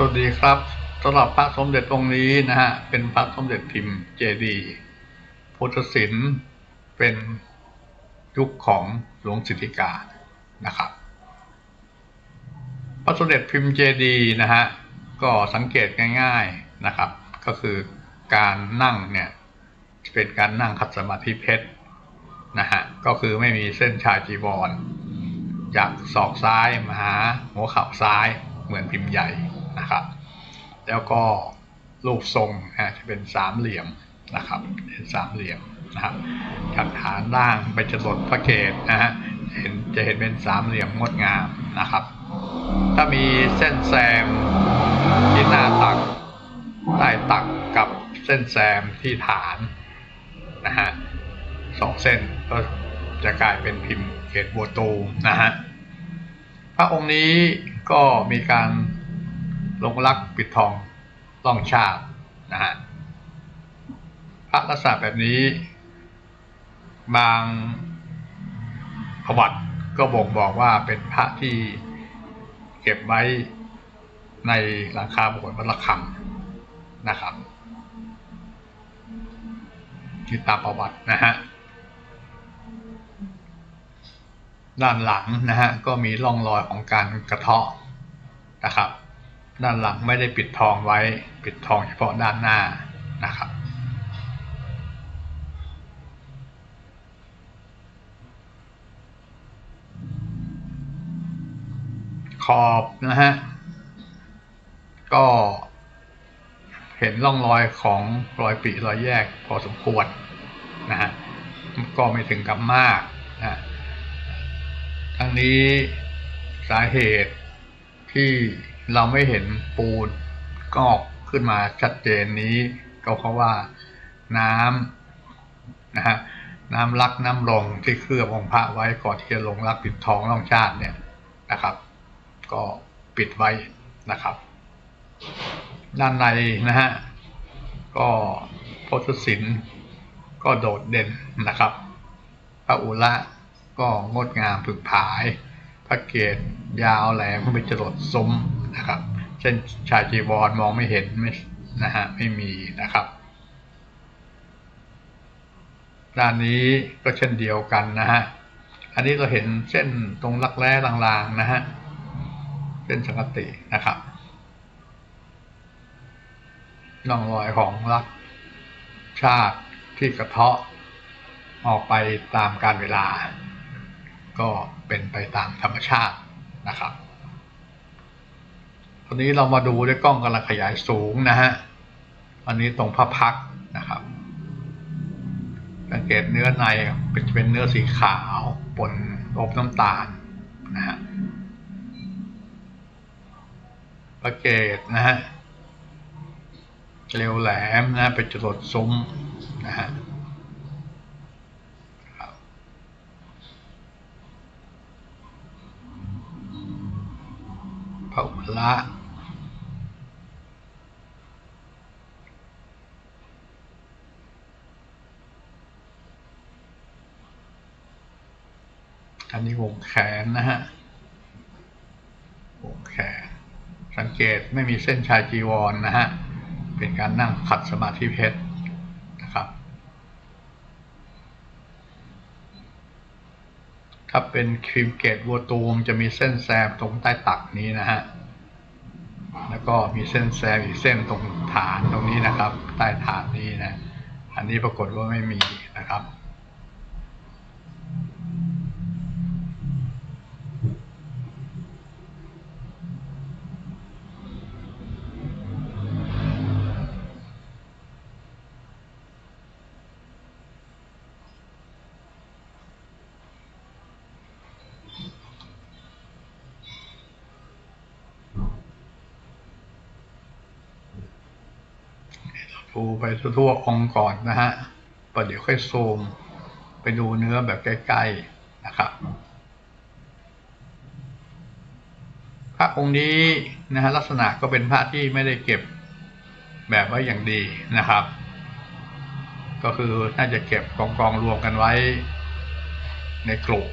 สวัสดีครับสำหรับพระสมเด็จองค์นี้นะฮะ เป็นพระสมเด็จพิมพ์เจดีพุทธศิลป์เป็นยุคของหลวงสิทธิกานะครับ พระสมเด็จพิมพ์เจดีนะฮะ ก็สังเกตง่าย ๆนะครับ ก็คือการนั่งเนี่ยเป็นการนั่งขัดสมาธิเพชรนะฮะ ก็คือไม่มีเส้นชาจีวร จากศอกซ้ายมาหาหัวเข่าซ้ายเหมือนพิมพ์ใหญ่ นะครับ แล้วก็รูปทรงนะจะเป็นสามเหลี่ยมนะครับเป็นสามเหลี่ยมนะครับจากฐานล่างไปจรดพระเกศนะฮะเห็นจะเห็นเป็นสามเหลี่ยมงดงามนะครับ ถ้ามีเส้นแซมที่หน้าตักใต้ตักกับเส้นแซมที่ฐานนะฮะสองเส้นก็จะกลายเป็นพิมพ์เกตบัวตูมนะฮะพระองค์นี้ก็มีการ ลงรักปิดทองต้องชาตินะฮะพระลักษณะแบบนี้ บางประวัติก็บ่งบอกว่าเป็นพระที่เก็บไว้ในหลังคาโบสถ์วัดระฆังนะครับที่ตามประวัตินะฮะด้านหลังนะฮะก็มีร่องรอยของการกระเทาะนะครับ ด้านหลังไม่ได้ปิดทองไว้ ปิดทองเฉพาะด้านหน้านะครับ ขอบนะฮะ ก็เห็นร่องรอยของรอยปริรอยแยกพอสมควรนะฮะ ก็ไม่ถึงกับมากนะทั้งนี้สาเหตุที่ เราไม่เห็นปูนกอกขึ้นมาชัดเจนนี้ ก็เพราะว่าน้ำนะฮะน้ำลักน้ำลงที่เคลือบองค์พระไว้ก่อนที่จะลงรักปิดทองร่องชาติเนี่ยนะครับ ก็ปิดไว้นะครับ ด้านในนะฮะก็พุทธศิลป์ก็โดดเด่นนะครับ พระอุระก็งดงามผึกผาย พระเกศยาวแหลมไปจรดซุ้ม นะครับ เช่นชายจีวรมองไม่เห็นไม่นะฮะไม่มีนะครับ ด้านนี้ก็เช่นเดียวกันนะฮะอันนี้เราเห็นเส้นตรงรักแร้ลางๆนะฮะเส้นสังกตินะครับร่องรอยของรักชาติที่กระเทาะออกไปตามกาลเวลา ก็เป็นไปตามธรรมชาตินะครับ ตอนนี้เรามาดูด้วยกล้องกำลังขยายสูงนะฮะ อันนี้ตรงพระพักนะครับ สังเกตเนื้อในเป็นเป็นเนื้อสีขาวปนอบน้ำตาลนะฮะพระเกตนะฮะเร็วแหลมนะเป็นจรดซุ้มนะฮะพระอุระอันนี้วง แขนนะฮะวงแขน สังเกตไม่มีเส้นชายจีวรนนะฮะ เป็นการนั่งขัดสมาธิเพชรนะครับ ถ้าเป็นครีมเกตวัวตูมจะมีเส้นแซมตรงใต้ตักนี้นะฮะ แล้วก็มีเส้นแซมอีกเส้นตรงฐานตรงนี้นะครับ ใต้ฐานนี้นะ อันนี้ปรากฏว่าไม่มีนะครับ ดูไปทั่วๆองค์ก่อนนะฮะประเดี๋ยวค่อยซูมไปดูเนื้อแบบใกล้ๆนะครับพระองค์นี้นะฮะลักษณะก็เป็นพระที่ไม่ได้เก็บแบบไว้อย่างดีนะครับ ก็คือน่าจะเก็บกองกองๆรวมกันไว้ในกลุ่ม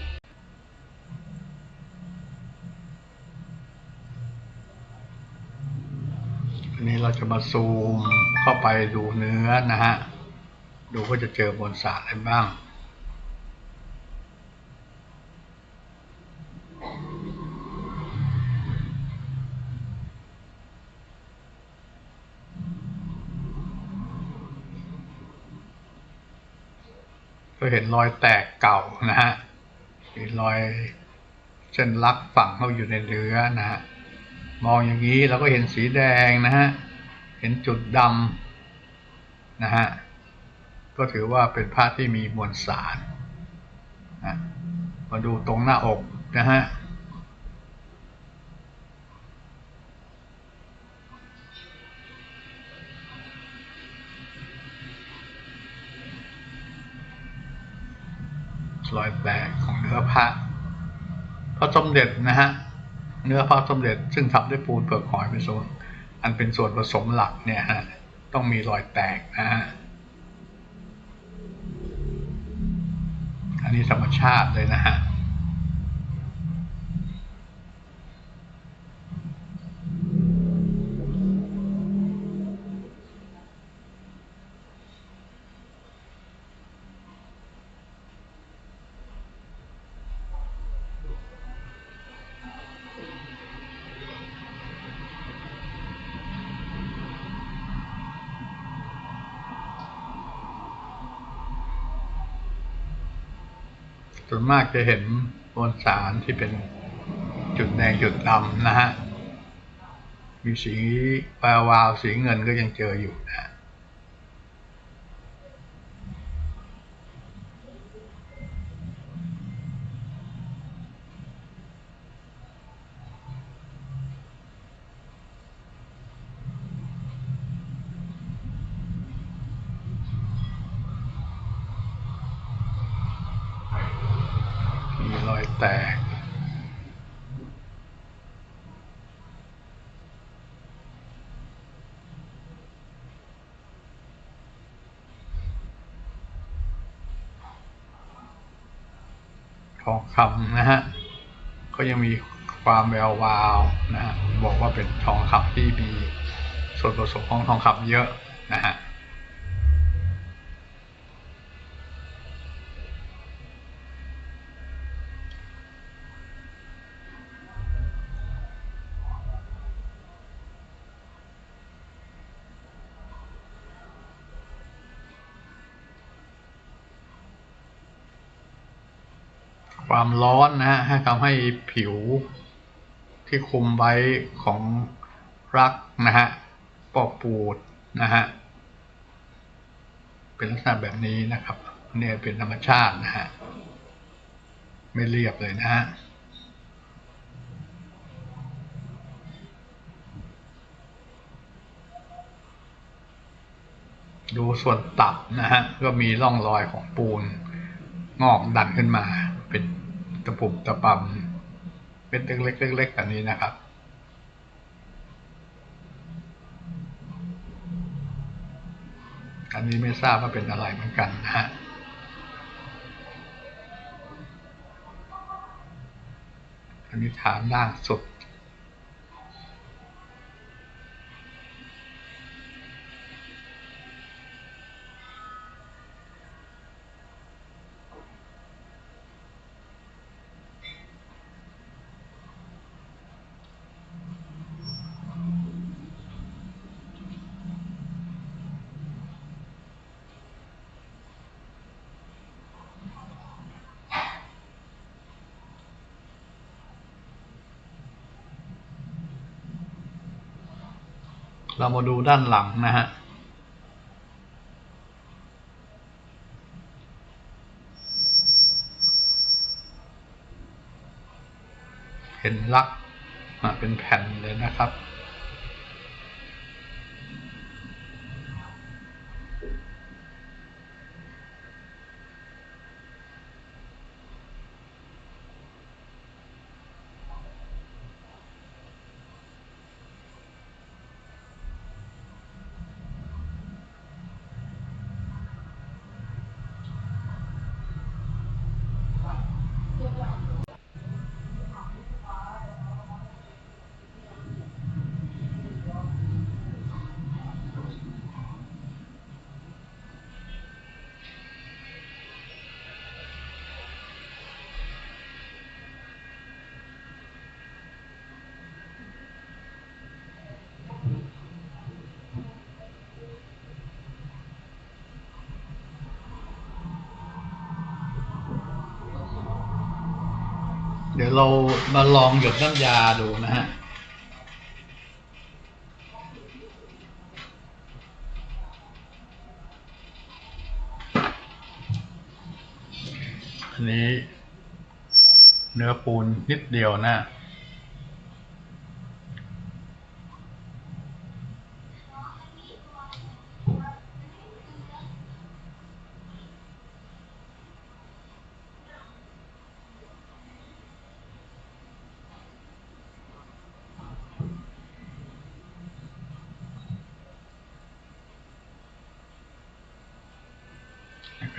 นี้เราจะมาซูมเข้าไปดูเนื้อนะฮะ ดูว่าจะเจอมวลสารอะไรบ้าง ก็เห็นรอยแตกเก่านะฮะมีรอยเส้นลักฝังเข้าอยู่ในเนื้อนะฮะ มองอย่างนี้เราก็เห็นสีแดงนะฮะ เห็นจุดดำนะฮะ ก็ถือว่าเป็นผ้าที่มีมวลสารนะมาดูตรงหน้าอกนะฮะ รอยแตกของเนื้อพระพระสมเด็จนะฮะ เนื้อพระสมเด็จซึ่งทำด้วยปูนเปลือกหอยเป็นส่วน อันเป็นส่วนผสมหลักเนี่ยฮะต้องมีรอยแตกนะฮะอันนี้ธรรมชาติเลยนะฮะ ส่วนมากจะเห็นมวลสารที่เป็นจุดแดงจุดดำนะฮะ มีสีแวววาวสีเงินก็ยังเจออยู่นะ แตก ทองคำนะฮะ ก็ยังมีความแวววาวนะฮะบอกว่าเป็นทองคำที่มีส่วนผสมของทองคำเยอะ ความร้อนนะฮะให้ทำให้ผิวที่คุมไว้ของรักนะฮะปอกปูดนะฮะเป็นลักษณะแบบนี้นะครับเนี่ยเป็นธรรมชาตินะฮะไม่เรียบเลยนะฮะดูส่วนตับนะฮะก็มีร่องรอยของปูนงอกดันขึ้นมา เป็นตะปุบตะปำเป็นเล็กๆเล็กๆแบบนี้นะครับ อันนี้ไม่ทราบว่าเป็นอะไรเหมือนกันนะฮะอันนี้ฐานล่างสุด เรามาดูด้านหลังนะฮะเห็นลักษณ์มาเป็นแผ่นเลยนะครับ เดี๋ยวเรามาลองหยดน้ำยาดูนะฮะ อันนี้เนื้อปูนนิดเดียวนะ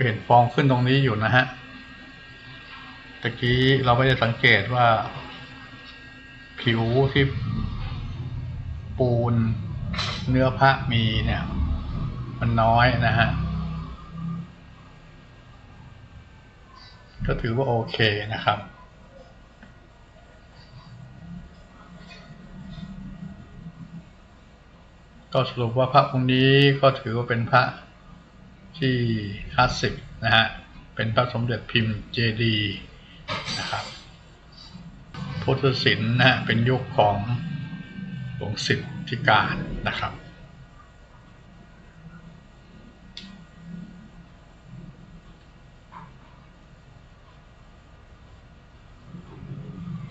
เห็นฟองขึ้นตรงนี้อยู่นะฮะตะกี้เราไม่ได้สังเกตว่า ผิวที่ปูนเนื้อพระมีเนี่ย มันน้อยนะฮะ ก็ถือว่าโอเคนะครับ ก็สรุปว่าพระองค์นี้ก็ถือว่าเป็นพระ ที่คลาสสิกนะฮะ เป็นพระสมเด็จพิมพ์เจดีนะครับ พุทธศิลป์นะฮะ เป็นยุคของหลวงสิทธิการนะครับ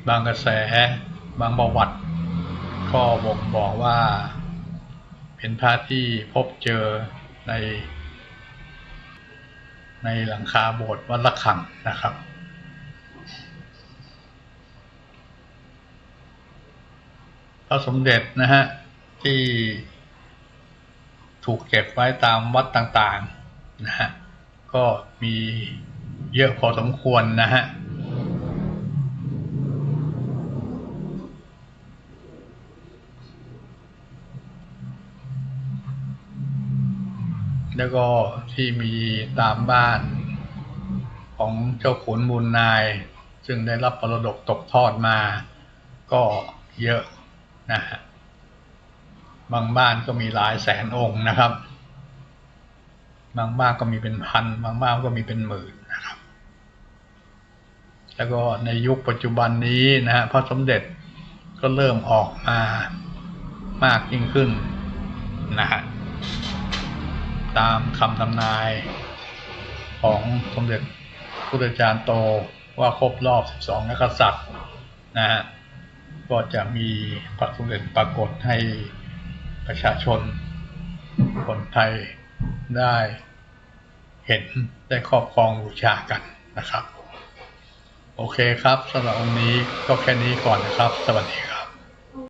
บางกระแสบางประวัติ ก็บ่งบอกว่า เป็นพระที่พบเจอใน ในหลังคาโบสถ์วัดละฆังนะครับ พระสมเด็จนะฮะที่ถูกเก็บไว้ตามวัดต่างๆนะฮะก็มีเยอะพอสมควรนะฮะ แล้วก็ที่มีตามบ้านของเจ้าขุนมูลนาย ซึ่งได้รับปรดกตกทอดมา ก็เยอะนะฮะบางบ้านก็มีหลายแสนองค์นะครับ บางบ้านก็มีเป็นพัน บางบ้านก็มีเป็นหมื่นนะครับ แล้วก็ในยุคปัจจุบันนี้นะฮะพระสมเด็จก็เริ่มออกมามากยิ่งขึ้นนะฮะ ตามคำทำนายของสมเด็จพุทธจารย์โตว่าครบรอบ 12 นักษัตริย์นะฮะก็จะมีพระสมเด็จปรากฏให้ประชาชนคนไทยได้เห็นได้ครอบครองบูชากันนะครับ โอเคครับสำหรับองค์นี้ก็แค่นี้ก่อนนะครับ สวัสดีครับ